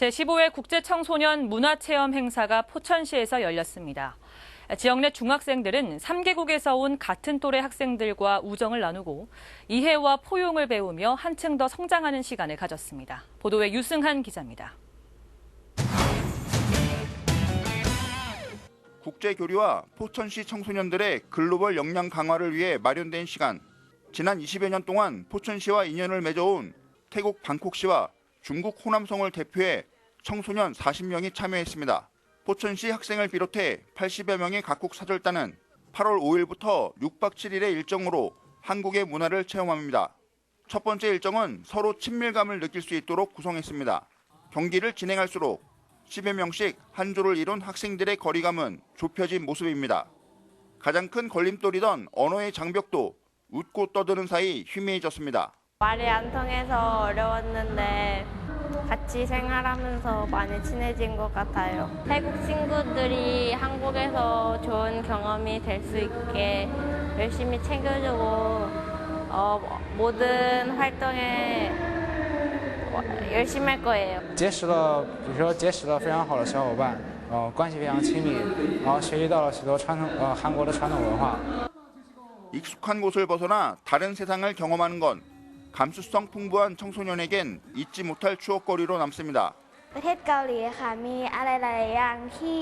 제15회 국제청소년 문화체험 행사가 포천시에서 열렸습니다. 지역 내 중학생들은 3개국에서 온 같은 또래 학생들과 우정을 나누고 이해와 포용을 배우며 한층 더 성장하는 시간을 가졌습니다. 보도에 유승한 기자입니다. 국제 교류와 포천시 청소년들의 글로벌 역량 강화를 위해 마련된 시간. 지난 20여 년 동안 포천시와 인연을 맺어온 태국 방콕시와 중국 호남성을 대표해 청소년 40명이 참여했습니다. 포천시 학생을 비롯해 80여 명의 각국 사절단은 8월 5일부터 6박 7일의 일정으로 한국의 문화를 체험합니다. 첫 번째 일정은 서로 친밀감을 느낄 수 있도록 구성했습니다. 경기를 진행할수록 10여 명씩 한 조를 이룬 학생들의 거리감은 좁혀진 모습입니다. 가장 큰 걸림돌이던 언어의 장벽도 웃고 떠드는 사이 희미해졌습니다. 말이 안 통해서 어려웠는데 같이 생활하면서 많이 친해진 것 같아요. 태국 친구들이 한국에서 좋은 경험이 될 수 있게 열심히 챙겨주고 어, 모든 활동에 열심히 할 거예요. 结识了，比如说结识了非常好的小伙伴，然后关系非常亲密，然后学习到了许多传统呃韩国的传统文化。 익숙한 곳을 벗어나 다른 세상을 경험하는 건 감수성 풍부한 청소년에겐 잊지 못할 추억거리로 남습니다. ประเทศเกาหลีค่ะมีอะไรหลายๆอย่างที่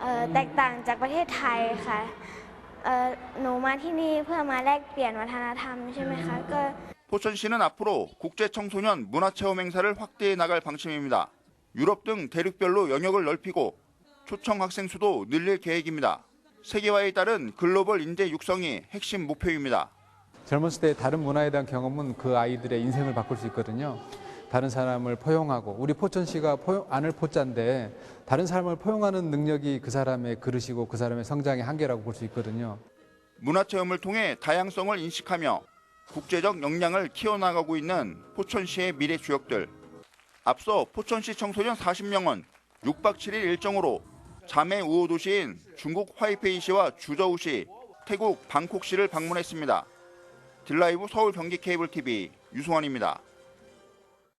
เอ่อแตกต่างจากประเทศไทยค่ะเอ่อหนูมาที่นี่เพื่อมาแลกเปลี่ยนวัฒนธรรมใช่ไหมคะก็ 포천시는 앞으로 국제 청소년 문화체험 행사를 확대해 나갈 방침입니다. 유럽 등 대륙별로 영역을 넓히고 초청 학생 수도 늘릴 계획입니다. 세계화에 따른 글로벌 인재 육성이 핵심 목표입니다. 젊었을 때 다른 문화에 대한 경험은 그 아이들의 인생을 바꿀 수 있거든요. 다른 사람을 포용하고 우리 포천시가 포용, 안을 포자인데 다른 사람을 포용하는 능력이 그 사람의 그릇이고 그 사람의 성장의 한계라고 볼 수 있거든요. 문화 체험을 통해 다양성을 인식하며 국제적 역량을 키워나가고 있는 포천시의 미래 주역들. 앞서 포천시 청소년 40명은 6박 7일 일정으로 자매 우호 도시인 중국 화이페이시와 주저우시, 태국 방콕시를 방문했습니다. 딜라이브 서울 경기 케이블 TV 유승원입니다.